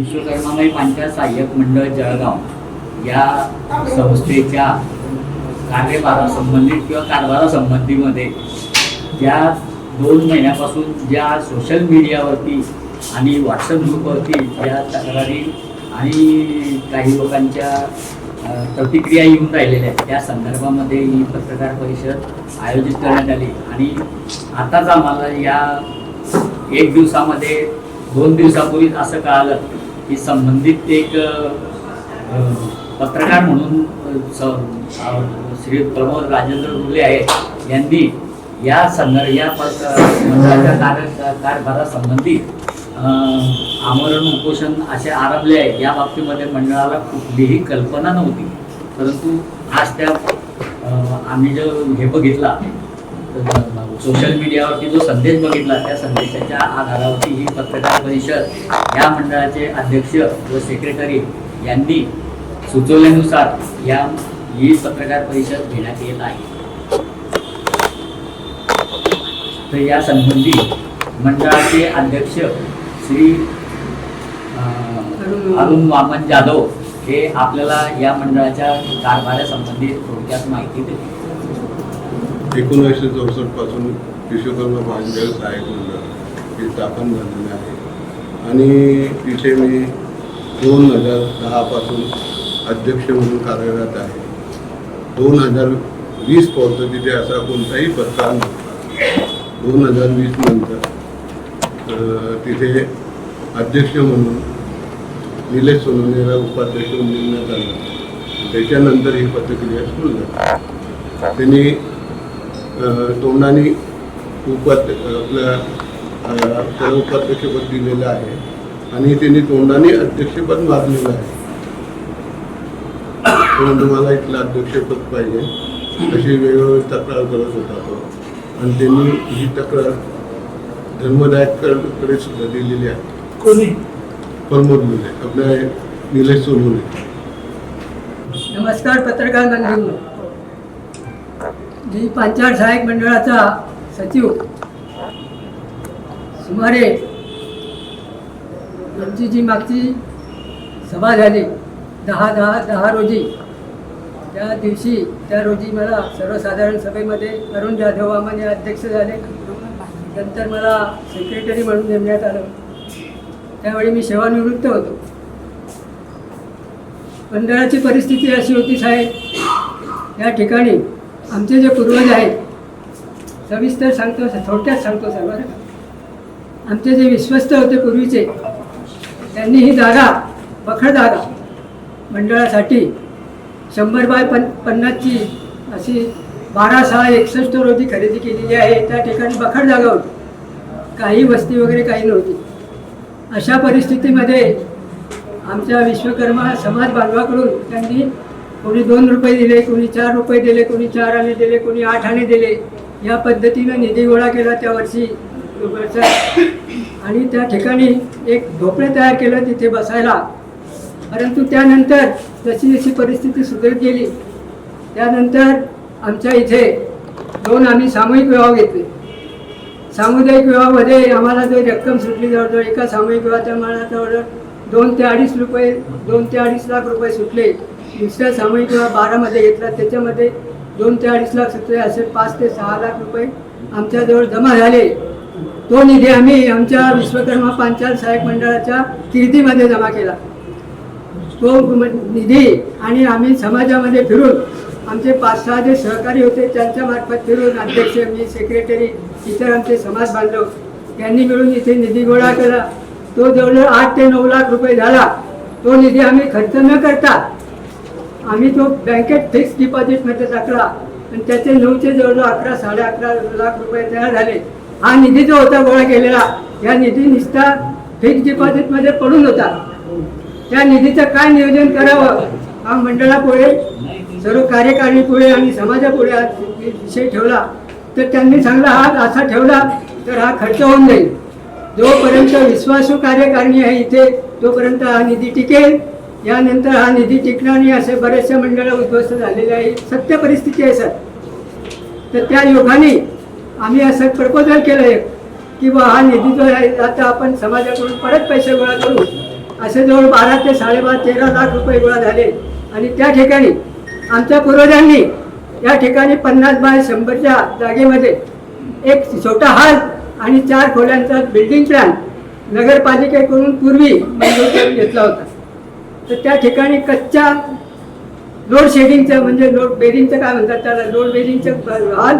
विश्वकर्मामय पांचाळ सहाय्यक मंडळ जळगाव या संस्थेच्या कार्यभारासंबंधित किंवा कारभारासंबंधीमध्ये ज्या दोन महिन्यापासून ज्या सोशल मीडियावरती आणि व्हॉट्सअप ग्रुपवरती ज्या तक्रारी आणि काही लोकांच्या प्रतिक्रिया येऊन राहिलेल्या आहेत त्या संदर्भामध्ये ही पत्रकार परिषद आयोजित करण्यात आली. आणि आताच आम्हाला या एक दिवसामध्ये दोन दिवसापूर्वीच असं कळालं की संबंधित एक पत्रकार म्हणून स- श्री प्रमोद राजेंद्र रुले आहे यांनी या संदर्भ या मंडळाच्या कार्य कारभारासंबंधी आमरण उपोषण असे आरंभले आहे या बाबतीमध्ये मंडळाला कुठलीही कल्पना नव्हती. परंतु आज त्या आम्ही जो हे बघितला सोशल मीडियावरती जो संदेश बघितला त्या संदेशाच्या आधारावरती ही पत्रकार परिषद या मंडळाचे अध्यक्ष व सेक्रेटरी यांनी सुचवल्यानुसार या ही पत्रकार परिषद घेण्यात येत आहे. तर या संबंधी मंडळाचे अध्यक्ष श्री अरुण वामन जाधव हे आपल्याला या मंडळाच्या कारभारासंबंधी थोडक्यात माहिती देतील. एकोणीसशे चौसष्टपासून विश्वकर्मा भांडळ सहाय्यक मंडळ हे स्थापन झालेले आहे. आणि तिथे मी दोन हजार दहापासून अध्यक्ष म्हणून कार्यरत आहे. दोन हजार वीसपर्यंत तिथे असा कोणताही प्रकार नव्हता. दोन हजार वीस नंतर तिथे अध्यक्ष म्हणून निलेश सोनवणेला उपाध्यक्ष म्हणून नेमण्यात आलं. त्याच्यानंतर ही पत्रक्रिया सुरू झाली. त्यांनी तोंडाने उपाध्य आपल्या त्याला उपाध्यक्षपद दिलेलं आहे. आणि त्यांनी तोंडाने अध्यक्षपद मागलेलं आहे. परंतु मला इथलं अध्यक्षपद पाहिजे. अशी वेगवेगळी तक्रार करत होता तो. आणि त्यांनी ही तक्रार धर्मदायकडे सुद्धा दिलेली आहे. कोणी? प्रमोद मुले आपल्या निलेश सोनवणे नमस्कार पत्रकार बंधूंनो मी पंचायत सहाय्यक मंडळाचा सचिव सुमारे आमची जी मागची सभा झाली. दहा दहा दहा रोजी. त्या दिवशी त्या रोजी मला सर्वसाधारण सभेमध्ये अरुण जाधव आम्हाला अध्यक्ष झाले. नंतर मला सेक्रेटरी म्हणून नेमण्यात आलं. त्यावेळी मी सेवानिवृत्त होतो. मंडळाची परिस्थिती अशी होती साहेब. या ठिकाणी आमचे जे पूर्वज आहेत सविस्तर सांगतो थोडक्यात सांगतो सर आमचे जे विश्वस्त होते पूर्वीचे त्यांनी ही जागा बखड जागा मंडळासाठी शंभर बाय पन पन्नासची अशी बारा सहा एकसष्ट रोजी खरेदी केलेली आहे. त्या ठिकाणी बखड जागा होती. काही वस्ती वगैरे काही नव्हती. अशा परिस्थितीमध्ये आमच्या विश्वकर्मा समाज बांधवाकडून त्यांनी कोणी दोन रुपये दिले कोणी चार रुपये दिले कोणी चार आणे दिले कोणी आठ आणे दिले या पद्धतीनं निधी गोळा केला त्या वर्षी आणि त्या ठिकाणी एक झोपडे तयार केलं तिथे बसायला. परंतु त्यानंतर जशी जशी परिस्थिती सुधारत गेली त्यानंतर आमच्या इथे दोन आम्ही सामूहिक विवाह घेतले. सामुदायिक विवाहामध्ये आम्हाला जो रक्कम सुटली जवळजवळ एका सामूहिक विवाहाच्या मला जवळजवळ दोन ते अडीच रुपये दोन ते अडीच लाख रुपये सुटले. दुसऱ्या सामूहिक विवाह बारामध्ये घेतला. त्याच्यामध्ये दोन ते अडीच लाख सत्तरी असे पाच ते सहा लाख रुपये आमच्याजवळ जमा झाले. तो निधी आम्ही आमच्या विश्वकर्मा पांचाल सहाय्यक मंडळाच्या कीर्तीमध्ये जमा केला. तो निधी आणि आम्ही समाजामध्ये फिरून आमचे पाच सहा जे सहकारी होते त्यांच्या मार्फत फिरून अध्यक्ष मी सेक्रेटरी इतर आमचे समाज बांधव यांनी मिळून इथे निधी गोळा केला. तो जवळजवळ आठ ते नऊ लाख रुपये झाला. तो निधी आम्ही खर्च न करता आम्ही तो बँकेत फिक्स डिपॉझिटमध्ये टाकला. आणि त्याचे नऊचे जवळजवळ अकरा साडे अकरा लाख रुपये तयार झाले. हा निधी जो होता गोळा केलेला या निधी निष्ठा फिक्स डिपॉझिटमध्ये पडून होता. त्या निधीचं काय नियोजन करावं हा मंडळापुढे सर्व कार्यकारिणीपुढे आणि समाजापुढे हा विषय ठेवला. तर त्यांनी चांगला हा असा ठेवला तर हा खर्च होऊन जाईल. जोपर्यंत विश्वासू कार्यकारिणी आहे इथे तोपर्यंत हा निधी टिकेल. यानंतर हा निधी टिकणार नाही असे बरेचसे मंडळ उद्ध्वस्त झालेले आहे सत्य परिस्थिती आहे सर. तर त्या योगाने आम्ही असं प्रपोजल केलं आहे की बा हा निधी जो आहे आता आपण समाजाकडून परत पैसे गोळा करू. असे जवळ बारा ते साडेबारा तेरा लाख रुपये गोळा झाले. आणि त्या ठिकाणी आमच्या पूर्वजांनी या ठिकाणी पन्नास बाय शंभरच्या जागेमध्ये एक छोटा हॉल आणि चार खोल्यांचा बिल्डिंग प्लॅन नगरपालिकेकडून पूर्वी मंजूर करून घेतला होता. तर त्या ठिकाणी कच्च्या लोड शेडिंगचं म्हणजे लोड बेरिंगचं काय म्हणतात त्याला? लोड बेरिंगचं हॉल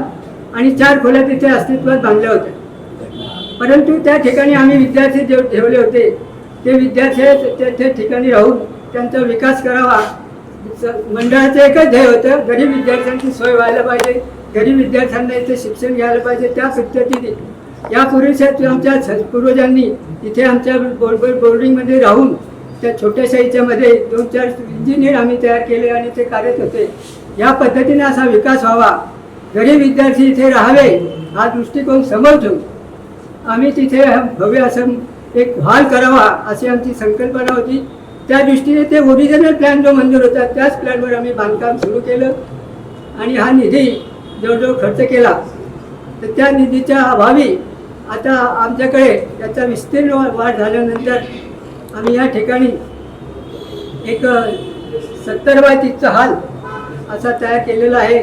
आणि चार खोल्या तिथे अस्तित्वात बांधल्या होत्या. परंतु त्या ठिकाणी आम्ही विद्यार्थी जे ठेवले होते ते विद्यार्थी त्या त्या ठिकाणी राहून त्यांचा विकास करावा. स- मंडळाचं एकच ध्येय होतं गरीब विद्यार्थ्यांची सोय व्हायला पाहिजे गरीब विद्यार्थ्यांना इथे शिक्षण घ्यायला पाहिजे त्या पद्धतीने. यापूर्वीच्या आमच्या स- पूर्वजांनी इथे आमच्या बोर्ड बोर्डिंगमध्ये राहून त्या छोट्याशा याच्यामध्ये दोन चार इंजिनियर आम्ही तयार केले आणि ते कार्यरत होते. या पद्धतीने असा विकास व्हावा. गरीब विद्यार्थी इथे राहावे हा दृष्टिकोन समोर ठेवून आम्ही तिथे भव्य असं एक हॉल करावा अशी आमची संकल्पना होती. त्या दृष्टीने ते ओरिजिनल प्लॅन जो मंजूर होता त्याच प्लॅनवर आम्ही बांधकाम सुरू केलं आणि हा निधी जवळजवळ खर्च केला. तर त्या निधीच्या अभावी आता आमच्याकडे त्याचा विस्तीर्ण वाढ झाल्यानंतर आम्ही या ठिकाणी एक सत्तर बाय तीसचा हॉल असा तयार केलेला आहे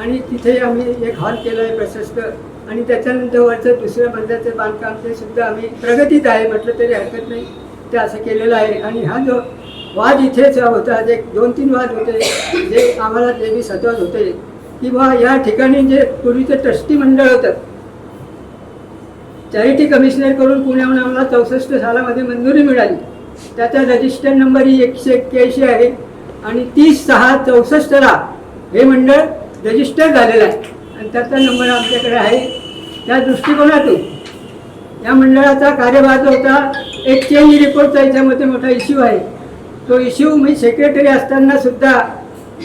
आणि तिथे आम्ही एक हॉल केला आहे प्रशस्त आणि त्याच्यानंतर वरचं दुसऱ्या मजल्याचं बांधकाम ते सुद्धा आम्ही प्रगतीत आहे म्हटलं तरी हरकत नाही. ते असं केलेलं आहे आणि हा जो वाद इथेच होता जे दोन तीन वाद होते जे आम्हाला नेहमी सतत होते किंवा या ठिकाणी जे पूर्वीचं ट्रस्टी मंडळ होतं चॅरिटी कमिशनरकडून पुण्याहून आम्हाला चौसष्ट सालामध्ये मंजुरी मिळाली. त्याचा रजिस्टर नंबर ही एकशे एक्क्याऐंशी आहे आणि तीस सहा चौसष्टला हे मंडळ रजिस्टर झालेलं आहे. आणि त्याचा नंबर आमच्याकडे आहे. त्या दृष्टिकोनातून या मंडळाचा कार्यभार जो होता एक चेंज रिपोर्टचा याच्यामध्ये मोठा इश्यू आहे. तो इश्यू मी सेक्रेटरी असताना सुद्धा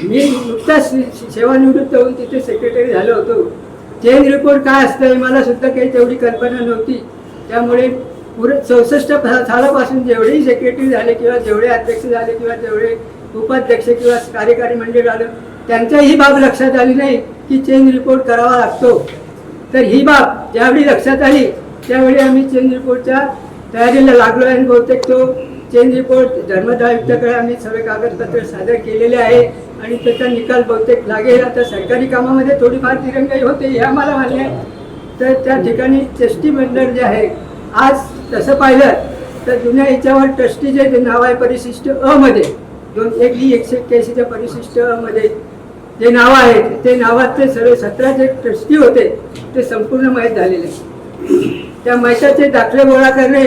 मी नुकताच सेवानिवृत्त होऊन तिथे सेक्रेटरी झालो होतो. चेंज रिपोर्ट काय असतं हे मला सुद्धा काही तेवढी कल्पना नव्हती. त्यामुळे पुरे चौसष्ट सालापासून जेवढेही सेक्रेटरी झाले किंवा जेवढे अध्यक्ष झाले किंवा जेवढे उपाध्यक्ष किंवा कार्यकारी मंडळ आलं त्यांच्याही बाब लक्षात आली नाही की चेंज रिपोर्ट करावा लागतो. तर ही बाब ज्यावेळी लक्षात आली त्यावेळी आम्ही चेंज रिपोर्टच्या तयारीला लागलो आहे आणि बहुतेक तो चेंज रिपोर्ट धर्मदाय आयुक्ताकडे आम्ही सर्व कागदपत्र सादर केलेले आहे आणि त्याचा निकाल बहुतेक लागेल आता सरकारी कामामध्ये थोडीफार दिरंगाई होते हे आम्हाला मान्य आहे तर त्या ठिकाणी ट्रस्टी मंडळ जे आहे आज तसं पाहिलं तर जुन्या याच्यावर ट्रस्टी जे नाव आहे परिशिष्ट अ मध्ये दोन एक ही एकशे एक्क्याऐंशीच्या परिशिष्ट अ मध्ये जे नाव आहेत ते नावातले सर्व सतरा जे ट्रस्टी होते ते संपूर्ण माहीत झालेले आहे. त्या मैशाचे दाखले गोळा करणे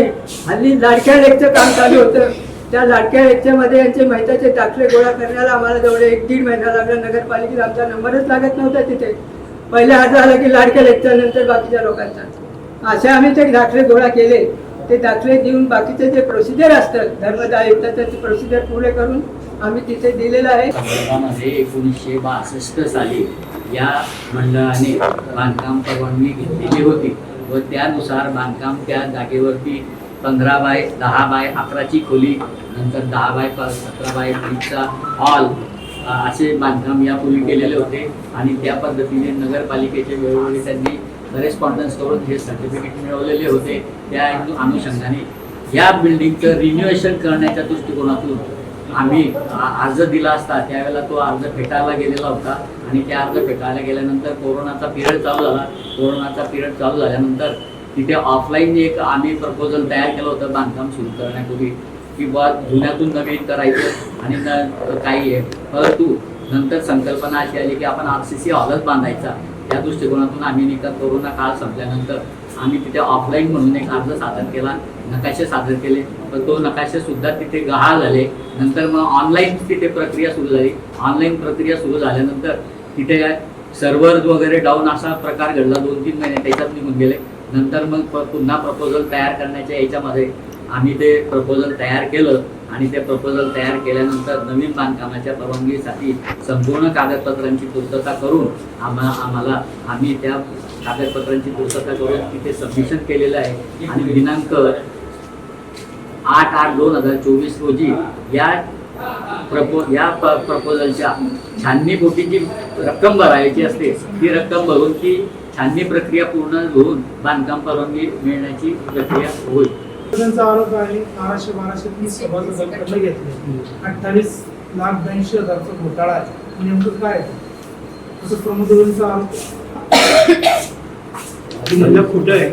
हल्ली लाडक्या लेखचं काम चालू होतं. त्या लाडक्या लेखच्यामध्ये यांचे मैताचे दाखले गोळा करण्याला आम्हाला जवळ एक दीड महिना लागला. नगरपालिकेत आमचा नंबरच लागत नव्हता तिथे. पहिले अर्ज आला की लाडक्या लेखच्या नंतर बाकीच्या लोकांचा. असे आम्ही ते दाखले गोळा केले. ते दाखले देऊन बाकीचे जे प्रोसिजर असतात धर्मदाय आयुक्ताचं ते प्रोसिजर पुढे करून आम्ही तिथे दिलेलं आहे. संदर्भामध्ये एकोणीसशे बासष्ट साली या मंडळाने बांधकाम परवानगी घेतलेली होती. व त्यानुसार बांधकाम त्या जागेवरती पंधरा बाय दहा बाय अकराची खोली नंतर दहा बाय सतरा बाय वीसचा हॉल असे बांधकाम यापूर्वी केलेले होते. आणि त्या पद्धतीने नगरपालिकेचे वेळोवेळी त्यांनी करेस्पॉन्डन्स करून हे सर्टिफिकेट मिळवलेले होते. त्या अनुषंगाने या बिल्डिंगचं रिन्युएशन करण्याच्या दृष्टिकोनातून आम्ही अर्ज दिला असता त्यावेळेला तो अर्ज फेटाळला गेलेला होता. आणि त्या अर्ज फेटाळल्या गेल्यानंतर कोरोनाचा पिरियड चालू झाला. कोरोनाचा पिरियड चालू झाल्यानंतर तिथे ऑफलाईन एक आम्ही प्रपोजल तयार केलं होतं बांधकाम सुरू करण्यापूर्वी की बुवा जुन्यातून नवीन करायचं आणि न काही आहे परंतु नंतर संकल्पना अशी आली की आपण आर सी सी हॉलच बांधायचा. त्या दृष्टिकोनातून आम्ही निका कोरोना काळ संपल्यानंतर आम्ही तिथे ऑफलाईन म्हणून एक अर्ज सादर केला नकाशे सादर केले. पण तो नकाशेसुद्धा तिथे गहाळ झाले. नंतर मग ऑनलाईन तिथे प्रक्रिया सुरू झाली. ऑनलाईन प्रक्रिया सुरू झाल्यानंतर तिथे सर्व्हर्स वगैरे डाऊन असा प्रकार घडला दोन तीन महिने त्याच्यात निघून गेले. नंतर मग प- पुन्हा प्रपोजल तयार करण्याच्या याच्यामध्ये आम्ही ते प्रपोजल तयार केलं आणि ते प्रपोजल तयार केल्यानंतर नवीन बांधकामाच्या परवानगीसाठी संपूर्ण कागदपत्रांची पूर्तता करून आम्हा आम्हाला आम्ही त्या कागदपत्रांची पूर्तता करून तिथे सबमिशन केलेलं आहे. आणि दिनांक आठ आठ दोन हजार चोवीस रोजी या प्रपो या प- प्रपोजलच्या छाननी पोटीची रक्कम भरायची असते. ती रक्कम भरून ती छाननी प्रक्रिया पूर्ण होऊन बांधकाम परवानगी मिळण्याची प्रक्रिया होईल. त्यांचा आरोप आहे बाराशे बाराशे तीस सभासदांकडनं घेतले. अठ्ठावीस लाख ब्याऐंशी हजारचा घोटाळा आहे. नेमकं काय आहे? असं प्रमोदचा आरोप म्हणणं खोटं आहे.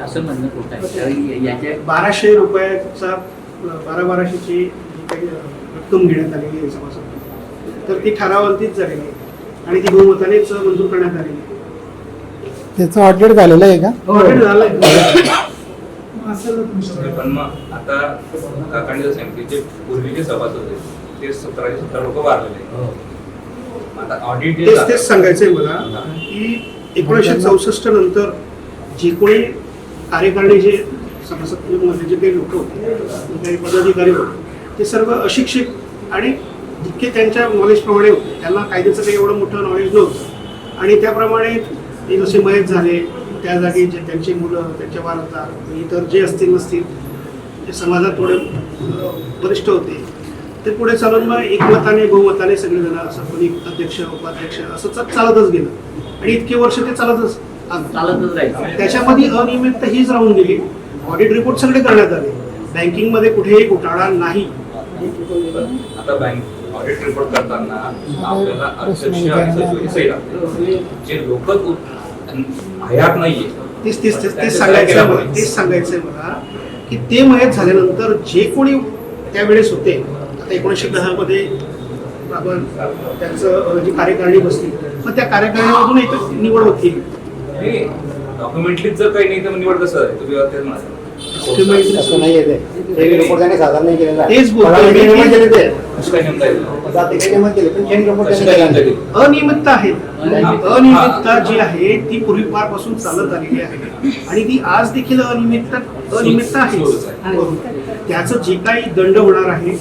असं म्हणणं खोटं आहे. कारण याच्या बाराशे रुपयाचा बारा बाराशेची जी काही रक्कम घेण्यात आलेली आहे सभासद तर ती ठरावांतीच झालेली आहे. आणि ती बहुमतानेच मंजूर करण्यात आलेली आहे. त्याचं ऑडिट झालेलं आहे का? असेल ना तुमच्याकडे पण मग आता काकांनी जर सांगितले जे पूर्वीचे सभासद होते. ते सतराशे सतरा लोक वारलेले हो. आता ऑडिट जे तेच झालं- तेच सांगायचंय मला की एकोणीसशे चौसष्ट नंतर जे कोणी कार्यकारिणी जे सभासदमध्ये जे काही लोक होते जे काही पदाधिकारी होते ते सर्व अशिक्षित आणि जितके त्यांच्या नॉलेजप्रमाणे होते त्यांना कायद्याचं काही एवढं मोठं नॉलेज नव्हतं. आणि त्याप्रमाणे ते जसे मयत झाले त्या जागी जे त्यांची मुलं त्यांचे वारसदार इतर जे असतील नसतील जे समाजात थोडे वरिष्ठ होते. ते पुढे चालून मग एकमताने बहुमताने सगळेजण असं कोणी अध्यक्ष उपाध्यक्ष असं चा- चालतच गेलं. आणि इतके वर्ष ते चालतच. चालतच त्याच्यामध्ये अनियमितता हीच राहून गेली. ऑडिट रिपोर्ट सगळे करण्यात आले. बँकिंगमध्ये कुठेही घोटाळा नाही. आता बँक ऑडिट रिपोर्ट करताना आपल्याला सही लागते जे लोक हयात नाहीये. तेच तेच तेच तेच सांगायचं? तेच सांगायचंय मला की ते मयत झाल्यानंतर जे कोणी त्यावेळेस होते आता एकोणीसशे दहामध्ये आपण त्यांचं जी कार्यकारिणी बसली मग त्या कार्यकारिणीमधून एक निवड होत. डॉक्युमेंटलीच जर काही नाही तर निवड कसं आहे तुम्ही तेच म्हणाल असं नाही येते रिपोर्ट त्याने सादर नाही केलेला तेच अनियमितता आहे अनियमितता. जी आहे ती पूर्वीपारपासून चालत आलेली आहे आणि ती आज देखील अनियमितता अनियमितता आहे त्याच त्याचं जे काही दंड होणार आहे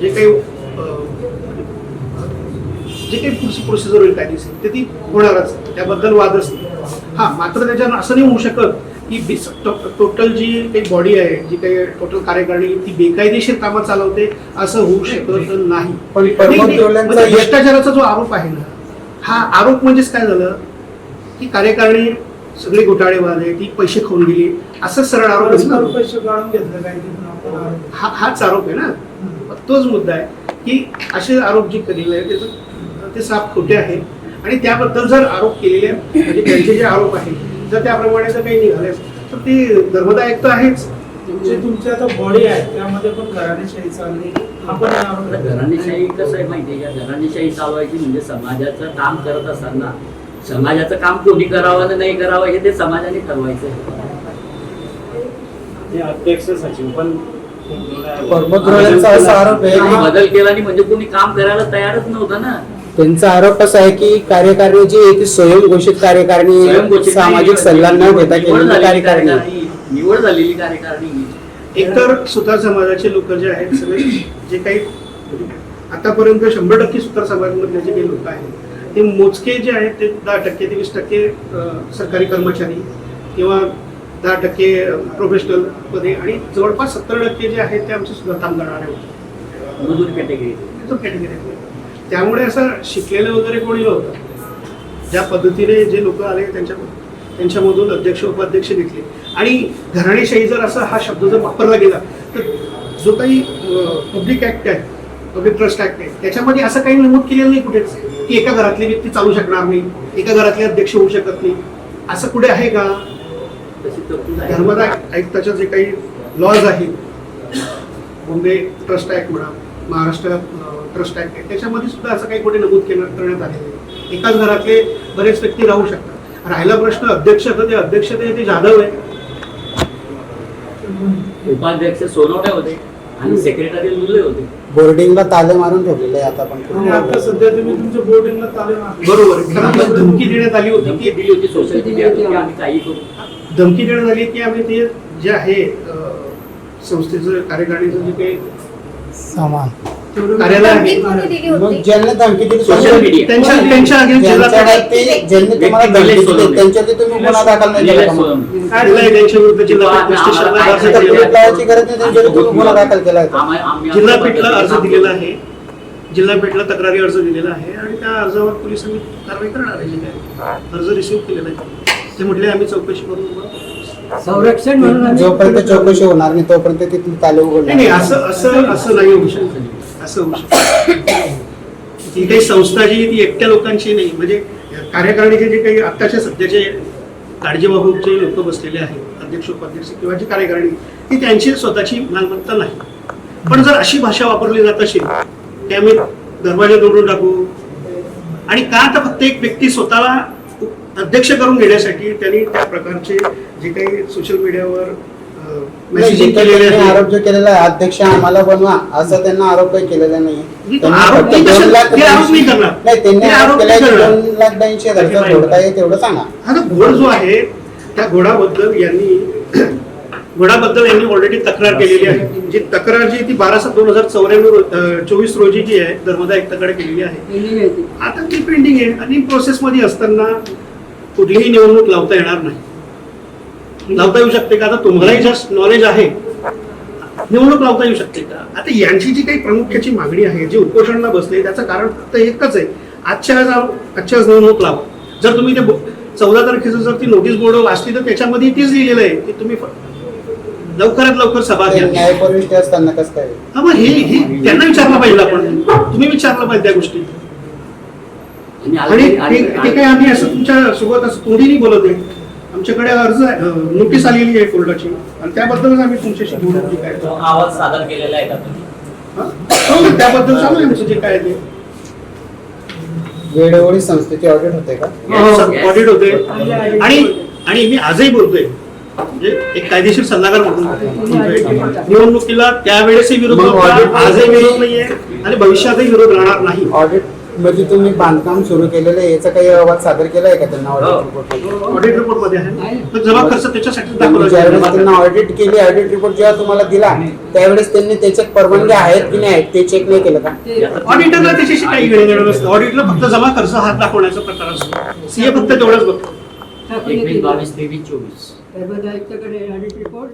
जे काही अं, जे काही पुढची प्रोसिजर होईल कायदेशीर ते ती होणारच त्याबद्दल वादच नाही हा मात्र त्याच्यानं असं नाही होऊ शकत की टोटल जी काही बॉडी आहे जी काही टोटल कार्यकारिणी ती बेकायदेशीर कामं चालवते असं होऊ शकत नाही म्हणजे भ्रष्टाचाराचा जो आरोप आहे ना हा आरोप म्हणजेच काय झालं? की कार्यकारिणी सगळी घोटाळेवाले ती पैसे खाऊन गेली. असंच सरळ आरोप आहे. हा हाच आरोप आहे ना. तोच मुद्दा आहे. की असे आरोप जे केलेले आहेत त्याचं ते साफ खोटे आहेत. आणि त्याबद्दल जर आरोप केलेले म्हणजे त्यांचे जे आरोप आहेत जर त्याप्रमाणे जर काही निघाले तर ते धर्मदायक तर आहेच जे तुमची आता बॉडी आहे त्यामध्ये पण घराणेशाही चालली हा पण आरोप आता घराणेशाही कसं आहे माहिती आहे का घराणेशाही चालवायची म्हणजे समाजाचं काम करत असताना समाजाचं काम कोणी करावं नाही करावं हे ते समाजाने ठरवायचं अध्यक्ष सचिव पण बदल केला म्हणजे कोणी काम करायला तयारच नव्हतं ना त्यांचा आरोप असा आहे की कार्यकारिणी जी आहे ती स्वयंघोषित कार्यकारिणी सामाजिक नाही, सल्ला न घेता केलेली कार्यकारिणी. निवड झालेली कार्यकारिणी. एकतर सुतार समाजाचे लोक जे आहेत सगळे जे काही आतापर्यंत शंभर टक्के सुतार समाजामधले जे काही लोक आहेत ते मोजके जे आहेत ते दहा टक्के ते वीस टक्के सरकारी कर्मचारी किंवा दहा टक्के प्रोफेशनलमध्ये आणि जवळपास सत्तर टक्के जे आहेत ते आमचे सुद्धा काम करणारे होते. मजूर कॅटेगरी category आहे. त्यामुळे असं शिकलेलं वगैरे कोणी नव्हतं. ज्या पद्धतीने जे लोक आले त्यांच्या त्यांच्यामधून अध्यक्ष उपाध्यक्ष घेतले. आणि घराणेशाही जर असा हा शब्द जर वापरला गेला तर जो काही पब्लिक ऍक्ट आहे पब्लिक ट्रस्ट ऍक्ट आहे त्याच्यामध्ये असं काही नमूद केलेलं नाही कुठेच की एका घरातली व्यक्ती चालू शकणार नाही एका घरातले अध्यक्ष होऊ शकत नाही. असं कुठे आहे का? तशी धर्मदाय आयुक्ताच्या जे काही लॉज आहेत बॉम्बे ट्रस्ट ऍक्ट म्हणा महाराष्ट्र ट्रस्ट ऍक्ट आहे. त्याच्यामध्ये सुद्धा असं काही कुठे नमूद केलं करण्यात आलेलं नाही. एकाच घरातले बरेच व्यक्ती राहू शकतात. राहिला प्रश्न अध्यक्ष तर ते अध्यक्ष ते जाधव आहे. उपाध्यक्ष सोनवणे होते आणि सेक्रेटरी लुले होते. बोर्डिंगला ताले मारून ठेवलेले आहे आता पण आता सध्या तुम्ही तुमच्या बोर्डिंगला आहात. बरोबर. धमकी देण्यात आली होती. धमकी की दिली होती सोसायटी काही करू. धमकी देण्यात आली की आम्ही ते जे आहे संस्थेचं कार्यकारिणीचं जे काही सामान. ज्यांना धमकी दिली. त्यांच्या त्यांच्या against जिल्हा ज्यांच्याकडे ते ज्यांनी तुम्हाला धमकी दिली त्यांच्यावरती तुम्ही गुन्हा दाखल नाही केला का मग? जिल्हा आहे, त्यांच्या विरुद्ध जिल्हा पोलीस स्टेशनला अर्ज आता दिलेला पेट आहे. लावायची गरज नाही तुम्ही गुन्हा दाखल केला आहे आम्हा- आम्ही- जिल्हा पेठला अर्ज दिलेला आहे. जिल्हा पेठला तक्रारी अर्ज दिलेला आहे आणि त्या अर्जावर पोलिसांनी कारवाई करणार आहे. जे काय अर्ज रिसिव्ह केलेला आहे ते म्हटले आम्ही चौकशी करून मग संरक्षण म्हणून जोपर्यंत चौकशी होणार नाही तोपर्यंत नाही नाही उघडणार असं असं असं नाही होऊ शकत. असं होऊ शकत. ती काही संस्था जी ती एकट्या लोकांची नाही. म्हणजे कार्यकारिणीचे जे काही आत्ताच्या सध्याचे काळजीबाबूचे लोक बसलेले आहेत अध्यक्ष उपाध्यक्ष किंवा जी कार्यकारिणी ती त्यांची स्वतःची मालमत्ता नाही. पण जर अशी भाषा वापरली जात असेल की आम्ही दरवाजे तोडून टाकू. आणि का तर फक्त एक व्यक्ती स्वतःला अध्यक्ष करून घेण्यासाठी त्यांनी त्या प्रकारचे जे काही सोशल मीडियावर मेसेजिंग केलेले त्यांनी आरोप जो केलेला आहे अध्यक्ष आम्हाला बनवा असा त्यांना आरोप काही केलेला नाही नाही, त्यांनी आरोप फक्त नाही दोन कशात- लाख ते आरोप नाही ब्याऐंशी- करणार. नाही त्यांनी ते आरोप आरोप केलाय नाही की करणार. दोन लाख ब्याऐंशी हजारचा त्याची घोडका आहे तेवढं सांगा. आता घोड जो आहे त्या घोडाबद्दल यांनी घोडाबद्दल यांनी ऑलरेडी तक्रार केलेली आहे. जी तक्रार जी ती बारा सात दोन हजार चौऱ्याण्णव चोवीस रोजी जी आहे धर्मदा आयुक्ताकडे केलेली आहे. आता ती पेंडिंग आहे. आणि प्रोसेसमध्ये असताना कुठलीही निवडणूक लावता येणार नाही. लावता येऊ शकते का? आता तुम्हालाही जास्त नॉलेज आहे. निवडणूक लावता येऊ शकते का? आता यांची जी काही प्रामुख्याची मागणी आहे जी उपोषणला बसले त्याचं कारण फक्त एकच आहे. आजच्या आज आजच्या आज निवडणूक लावा. जर तुम्ही ते चौदा तारखेचं जर ती नोटीस बोर्ड वाचली तर त्याच्यामध्ये तीच लिहिलेलं आहे की तुम्ही लवकरात लवकर सभा घ्या. हा हे हे त्यांना विचारलं पाहिजे आपण. तुम्ही विचारलं पाहिजे त्या गोष्टी. आणि ते काय आम्ही असं तुमच्यासोबत असं तोंडीने बोलत नाही आमच्याकडे अर्ज आहे, नोटीस आलेली आहे कोर्टाची. आणि त्याबद्दलच आम्ही तुमच्याशी बोलू आहे आवाज सादर केलेला आहे का तुम्ही? हा? हो, त्याबद्दल चालू आहे आमचं जे काय आहे ते. वेळोवेळी संस्थेची ऑडिट होते का? ऑडिट होते. आणि आणि मी आजही बोलतोय. म्हणजे एक कायदेशीर सल्लागार म्हणून. बोलतोय. निवडणुकीला त्यावेळेसही विरोध मग होता audit- आजही विरोध नाहीये आणि भविष्यातही विरोध राहणार नाही. ऑडिट मध्ये तुम्ही बांधकाम सुरू केलेलं आहे याचा काही अहवाल सादर केलाय का त्यांना. ऑडिट रिपोर्ट ऑडिट रिपोर्टमध्ये आहे तर जमा खर्च त्याच्यासाठी दाखवला ज्यावेळेस त्यांना. ऑडिट केली ऑडिट रिपोर्ट जेव्हा तुम्हाला दिला त्यावेळेस त्यांनी त्याच्यात परवानगी आहेत की नाही आहेत ते चेक नाही केलं का? ते ऑडिटरला त्याच्याशी काही देणं नसतं ऑडिटला फक्त जमा खर्च हात दाखवण्याचा प्रकार असतो. सीए फक्त तेवढंच बघतो. एकवीस. बावीस तेवीस चोवीस. आयुक्ताकडे ऑडिट रिपोर्ट